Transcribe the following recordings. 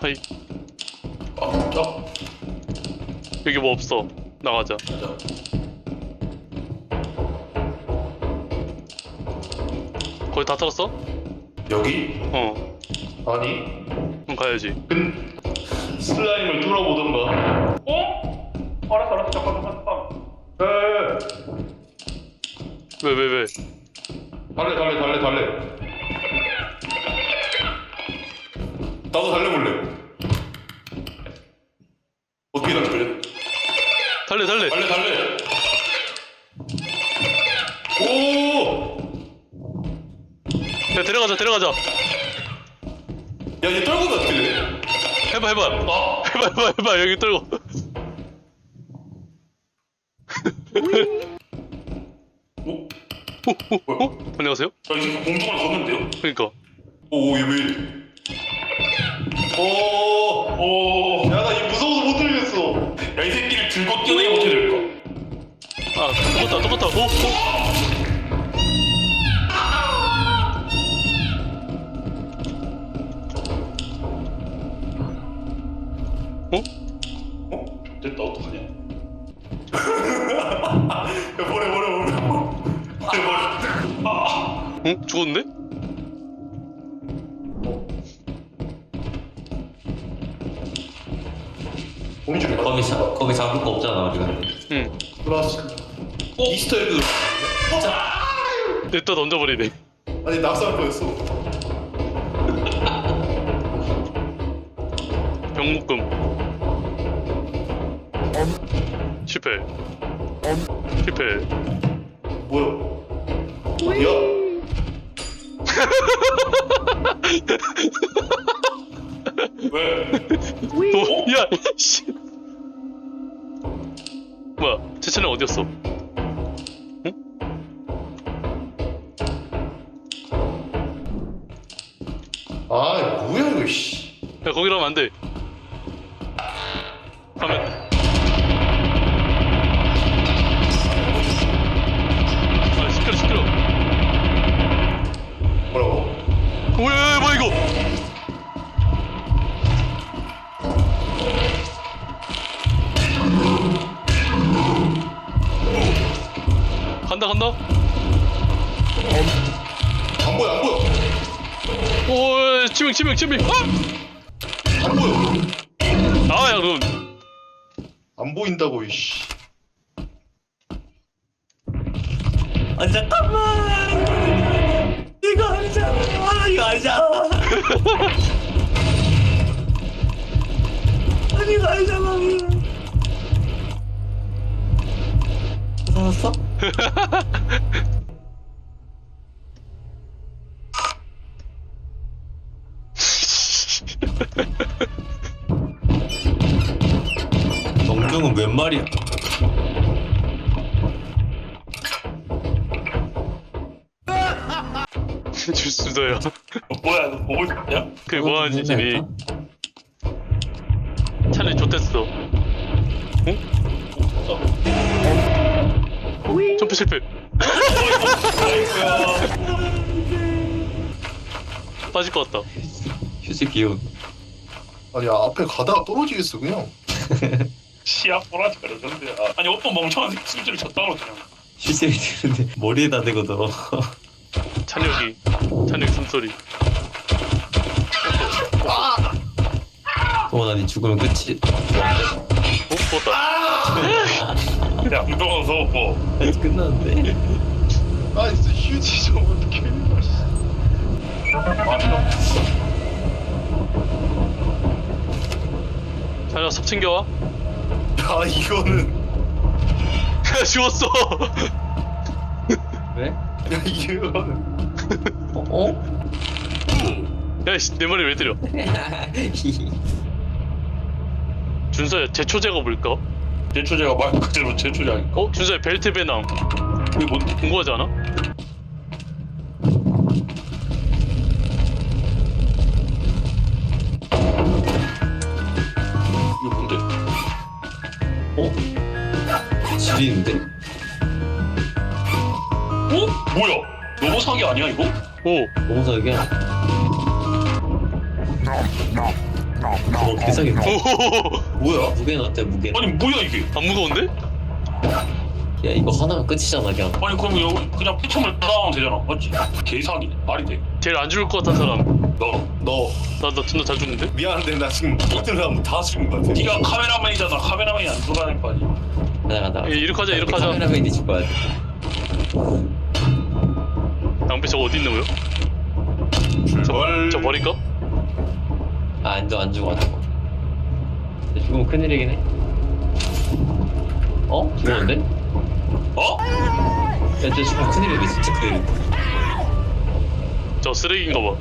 하이 아, 저, 여기 뭐 없어 나가자 가자. 거의 다 털었어? 여기? 어 아니. 그럼 가야지 근 슬라임을 뚫어보던가. 어? 알았어, 알았어. 잠깐, 잠깐, 잠깐. 에, 왜 왜 왜? 달래, 달래, 달래, 달래. 나도 달래볼래. 어떻게 달래? 달래 달래 달래, 달래. 오! 야 데려가자 데려가자 야, 얘 떨고 어떻게 돼? 해봐 해봐 아, 해봐 해봐 해봐 여기 떨고 오? 어? 어? 안녕하세요? 야, 이 새끼 공중을 걷는데요? 그니까 오, 얘 왜 이래? 오, 오. 이 뛰어내기 못해 될까? 아 똑같다 똑같다 오? 오? 어? 어? 됐다, 어떡하냐? 야, 버려, 버려, 버려. 버려, 버려. 아. 응? 죽었는데? 공이 좀 거기 자, 거기 잡을 거 없잖아 우리가 응 플라스. 이스터 에그. 냅다 던져버리네 아니, 낙서할 뻔했어. 병묶음 실패 실패 뭐야? 야. 왜? 어? 야! 씨 뭐야 제 채널 어디였어? 아, 뭐야 이거 씨. 야 거기로 하면 안돼 간다 간다 안 보여, 안 보여. 오 치명 치명 치명 안 보여. 아! 아야 그럼 안 보인다고 이씨. 아 잠깐만 이거 아니잖아 이거 아니잖아 아니 이거 아니잖아 살았어? 정중은 웬 말이야? 줄수도요. 어, 뭐야, 너 보고 있냐? 그게 뭐하는 짓이니 차라리 좋댔어. 응? 점프 실패. 빠질 것 같다. 휴지 기운. 아니 앞에 가다가 떨어지겠어 그냥. 시야 보라지 그러던데 아, 아니 어떤 멍청한 새끼 술집을 쳤다고 그냥. 휴지를 드는데 머리에다 대고 들어. 찬혁이. 찬혁 숨소리. 어, 나니 죽으면 끝이. 어? 죽었다 야 운동은 서고 아직 끝났는데. 아 진짜 휴지 좀 어떻게? 찬혁 삽 챙겨와 야 이거는 야 죽었어 왜? 야 이거는 어? 어? 야이씨 내 머리 왜 때려 준서야 제초제가 뭘까? 제초제가 말 그대로 제초제 아닐까? 어? 준서야 벨트 배낭 그게 뭔데? 궁금하지 않아? 이게 뭔데? 어? 지리는데? 어? 뭐야? 너무 사기 아니야 이거? 오 너무 사기야. 어 개상이 오호호호 뭐야? 무게는 어때 무게? 아니 뭐야 이게? 안 무거운데? 야 이거 하나면 끝이잖아 그냥. 아니 그럼 여기 그냥 피처물 따라하면 되잖아. 맞지? 개사기 말이 돼. 제일 안 죽을 것 같은 사람 너 너 나, 나 존나 잘 죽는데? 미안한데 나 지금 버틀하면 다 죽은 것 같아. 네가 카메라맨이잖아. 카메라맨이 안 들어가는 거 아니야? 가자 가자. 예, 이렇게 하자 이렇게 하자 카메라맨이 줄 거야. 낭비 저거 어디 있는 거요? 뭘? 저 버릴까? 아안 죽어 안 죽어 안 죽어. 근데 죽으면 큰일이긴 해. 어? 죽었는데? 어? 야, 진짜 죽으면 큰일이네, 진짜 큰일. 저 쓰레기인가 봐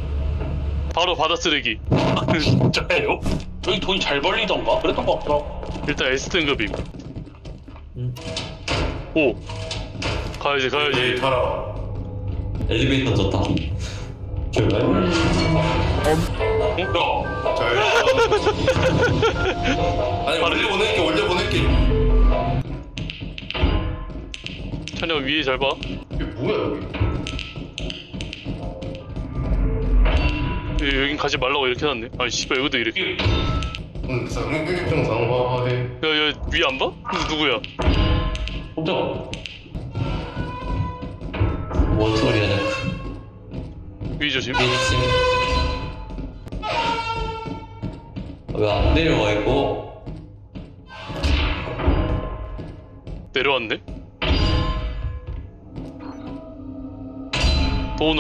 바로 바다 쓰레기 진짜예요? 여기 돈이 잘 벌리던가? 그랬던 거 같더라. 일단 S등급임 응. 오 가야지 가야지 네, 가라. 엘리베이터 좋다. 야, 잘. 아니 원래 보낼게 원래 보낼게. 찬혁 위에 잘 봐 이게 뭐야 여기? 여긴 가지 말라고 이렇게 해놨네 아니 씨발 여기도 이렇게 이게 응, 상급증 상화해. 야야 위에 안 봐? 누- 누구야? 혼자. 뭔 소리야, 나. 위 조심 미친. 왜안 내려와, 이거? 내려왔네 도훈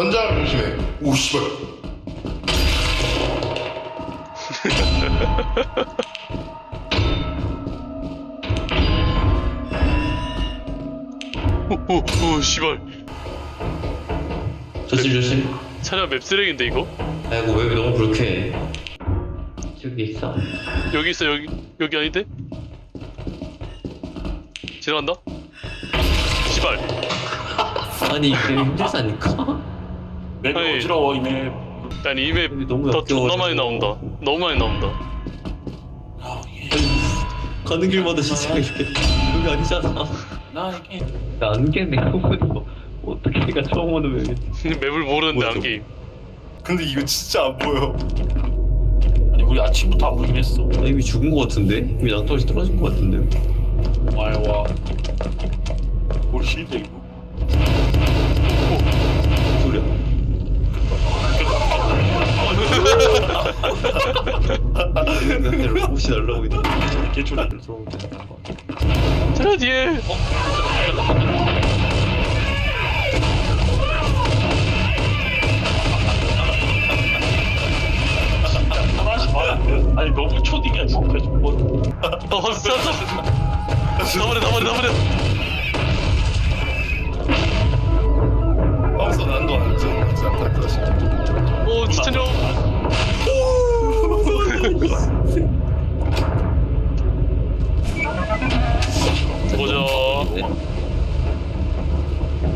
현장 조심해. 오 씨발. 오, 오, 씨발. 조심, 조심. 차량 맵 쓰레기인데, 이거? 아이고, 왜 너무 불쾌해. 저기 있어. 여기 있어, 여기. 여기 아닌데? 지나간다? 씨발. 아니, 이게 힘들다니까? 맵이 아니. 어지러워 이맵. 아니, 이맵 여기 너무 더 존나. 많이 나온다. 너무 많이 나온다. 아 이게 가는 길마다 진짜 이렇게. 여기 아니잖아. 나 이게 나 안개네, 이거. 어떻게 내가 처음 오는 맵이 맵을 모르는데, 뭐야, 안 저거? 게임. 근데 이거 진짜 안 보여. 아니 우리 아침부터 안 보긴 했어. 나 이미 죽은 거 같은데? 이미 낭떠러지 떨어진 거 같은데? 와와. 뭘 실드 이거? 로봇이 날라오고 있네. 개초리. 들어오면 되는 거. 차량 뒤에! 하나씩 말안 아니 너무 초딩이야 진짜 뭐 어, 봤어, 쐈어! 나버려, 나버려, 나버려! 마우스 난도 안 줘. 진짜 답답하시. 오, 진짜 보자. 네.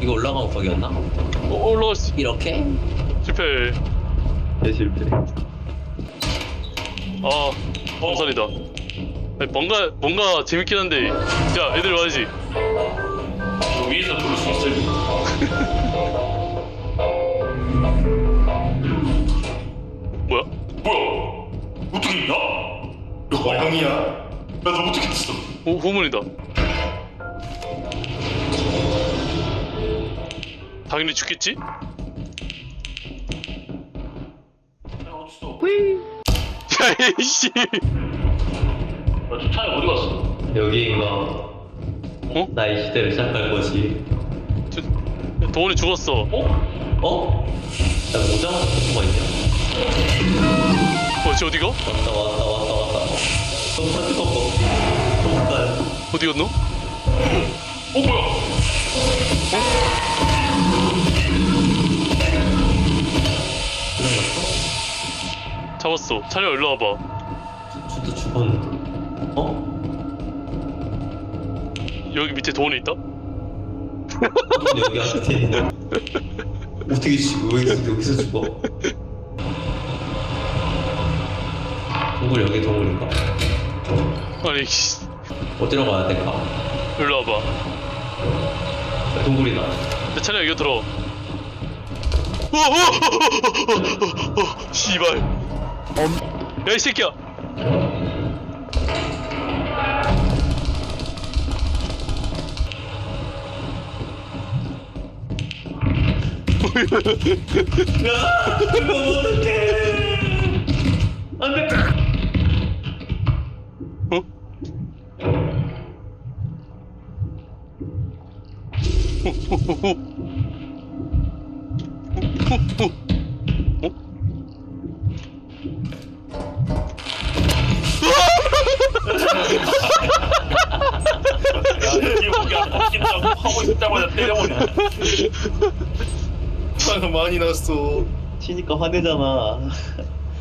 이거 올라가면 거기였나? 어, 올라갔어. 이렇게? 실패. 네 실패. 아, 엄살이다. 아니, 뭔가, 뭔가 재밌긴 한데. 야, 애들 와야지. 너 위에서 들을 수 있을 뭐야? 뭐야 어떻게 있냐? 어, 형이야. 야너 어떻게 됐어? 오, 후문이다. 당연히 죽겠지? 야 어딨어? 야, 이씨. 야 저 차에 어디 갔어? 여기인가? 어? 나 이 시대를 시작할 것이. 저, 도원이 죽었어. 어? 어? 나 모자만 갖고 있냐? 어, 쟤 어디가? 왔다 왔다 왔다 왔다. 너무 뜨겁고. 잠깐. 어디 갔노? 어 뭐야? 잡았어. 차려 일로 와봐. 저도 죽었는데. 어? 여기 밑에 도원에 있다? 여기 앞에 있는. 어떻게 죽어? 여기서, 여기서 죽어? 동굴 여기 동굴인가? 아니 씨. 어디로 가야 될까? 일로 와봐. 동굴이다. 내 차량 여기 들어. 어, 어, 어, 어, 씨발. 야이 새끼야. 야! 이거 어떡해! 안 돼! 어? 야 기억이 안 바뀐다고 하고 있다마자 때려버려. 화가 많이 났어. 치니까 화내잖아.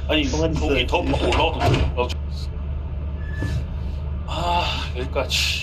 아니 가만히 거기 있어야지. 더 올라와도 돼. 아 여기까지.